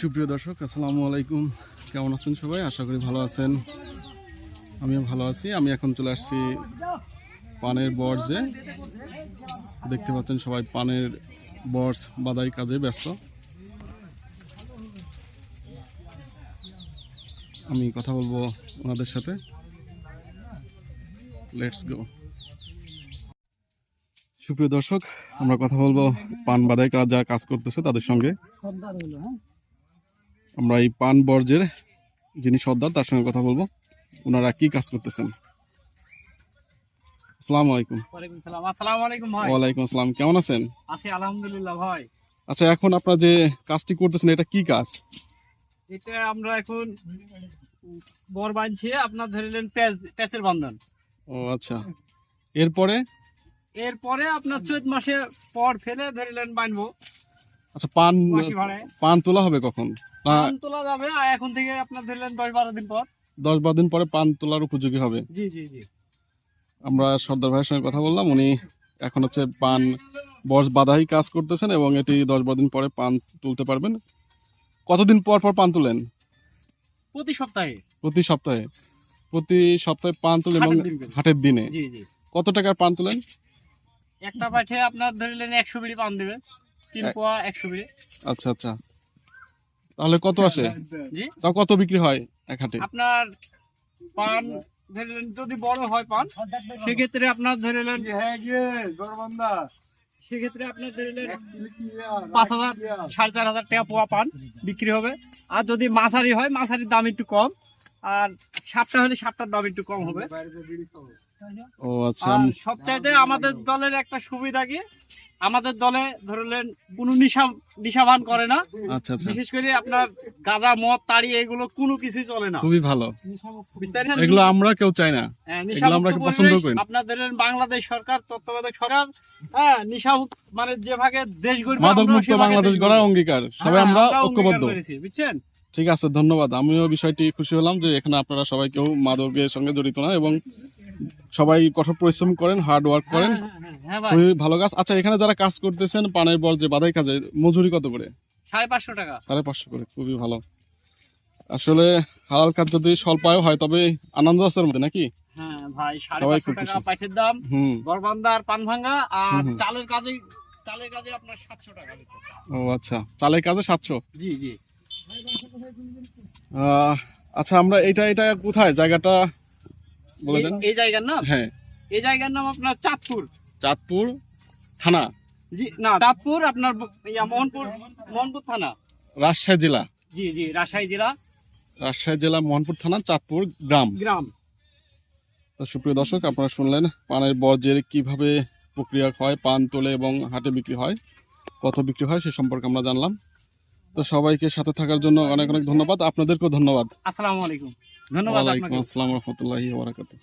সুপ্রিয় দর্শক, আসসালামু আলাইকুম। কেমন আছেন সবাই? আশা করি ভালো আছেন। আমিও ভালো আছি। আমি এখন চলে আসছি পানের বর্জে দেখতে পাচ্ছেন সবাই পানের বর্জ বাদাই কাজে ব্যস্ত। আমি কথা বলব ওনাদের সাথে। লেটস গো সুপ্রিয় দর্শক, আমরা কথা বলব পান বাদাই যারা কাজ করতেছে তাদের সঙ্গে। আমরা এই পান বর্জের যিনি সর্দার তার সঙ্গে কথা বলব। ওনারা কি কাজ করতেছেন? আসসালামু আলাইকুম। আসসালামু আলাইকুম ভাই। ওয়ালাইকুম আসসালাম। কেমন আছেন? আছি আলহামদুলিল্লাহ ভাই। আচ্ছা এখন আপনারা যে কাজটি করতেছেন এটা কি কাজ? এটা আমরা এখন বর বাঁধছি আপনার প্যাচের বন্ধন। ও আচ্ছা। এরপরে? এরপরে আপনার চৈত মাসে পর ফেলে বাঁধবো। আচ্ছা পান পান তোলা হবে কখন? না ধান তোলা যাবে এখন থেকে আপনার ধরিলেন দশ বারো দিন পর। দশ বারো দিন পরে পান তোলার উপযোগী হবে। জি জি জি। আমরা সর্দার ভাইয়ের সঙ্গে কথা বললাম উনি এখন হচ্ছে পান বর্ষ বাধাই কাজ করতেছেন এবং এটি দশ বারো দিন পরে পান তুলতে পারবেন। কতদিন পর পর পান তুলেন? প্রতি সপ্তাহে। প্রতি সপ্তাহে। প্রতি সপ্তাহে পান তুলেন এবং হাটের দিন কত টাকার পান তুলেন? একটা পাঠে আপনার ধরিলেন একশো বিড়ি পান দেবে। তিন পোয়া একশো বিড়ি। আচ্ছা আচ্ছা। তাহলে কত আসে? জি? তাও কত বিক্রি হয় এক হাটে? আপনার পান ধরিলেন যদি বড় হয় পান সেক্ষেত্রে আপনার ধরিলেন সেক্ষেত্রে আপনার ধরিলেন পাঁচ হাজার সাড়ে চার হাজার টাকা পোয়া পান বিক্রি হবে। আর যদি মাছারি হয় মাছারির দাম একটু কম। আর সাতটা হলে সাতটার দাম একটু কম হবে। ও আচ্ছা সবচাইতে আমাদের দলের একটা সুবিধা কি? আমাদের দলে ধরলেন কোনো নিশা করে না। আচ্ছা আচ্ছা। বিশেষ করে আপনার গাঁজা মদ তাড়ি এগুলো কোনো কিছুই চলে না। খুবই ভালো। বিস্তারিত এগুলো আমরা কেউ চাই না। হ্যাঁ, এগুলো আমরা পছন্দ করি বাংলাদেশ সরকার তত্ত্বাবধায়ক সরকার হ্যাঁ নিশা মানে যে ভাগে দেশ গড়বে মাদক মুক্ত বাংলাদেশ গড়ার অঙ্গীকার। সবাই হ্যাঁ, আমরা ঐক্যবদ্ধ। বুঝছেন? ঠিক আছে ধন্যবাদ। আমিও বিষয়টি খুশি হলাম যে এখানে আপনারা সবাই কেউ মাদকের সঙ্গে জড়িত না এবং সবাই কঠোর পরিশ্রম করেন হার্ড ওয়ার্ক করেন। হ্যাঁ, হ্যাঁ, হ্যাঁ, হ্যাঁ খুবই ভালো কাজ। আচ্ছা এখানে যারা কাজ করতেছেন পানের বল যে বাধাই কাজে মজুরি কত করে? সাড়ে পাঁচশো টাকা। সাড়ে পাঁচশো করে খুবই ভালো। আসলে হালাল কাজ যদি স্বল্পায় হয় তবে আনন্দ আছে মধ্যে নাকি? হ্যাঁ ভাই সাড়ে পাঁচশো টাকা পাইছের দাম। বরবান্দার পান ভাঙ্গা আর হুম, হুম। চালের কাজে চালের কাজে আপনার সাতশো টাকা ও আচ্ছা। চালের কাজে সাতশো? জি জি। আহ, আচ্ছা আমরা এটা এটা কোথায়? জায়গাটা বলে দেন। এই- জায়গার নাম? হ্যাঁ। এই জায়গার নাম আপনার চাঁদপুর। চাঁদপুর থানা। জি না চাঁদপুর আপনার মোহনপুর মোহনপুর থানা। রাজশাহী জেলা। জি জি রাজশাহী জেলা। রাজশাহী জেলা মোহনপুর থানা চাঁদপুর গ্রাম। গ্রাম। তো সুপ্রিয় দর্শক আপনারা শুনলেন পানের বর্জ্যের কীভাবে প্রক্রিয়া হয় পান তোলে এবং হাটে বিক্রি হয় কত বিক্রি হয় সে সম্পর্কে আমরা জানলাম। তো সবাইকে সাথে থাকার জন্য অনেক অনেক ধন্যবাদ। আপনাদেরকেও ধন্যবাদ। আসসালামু আলাইকুম। ধন্যবাদ আসসালাম রহমতুল্লাহি বারাকাতুহ।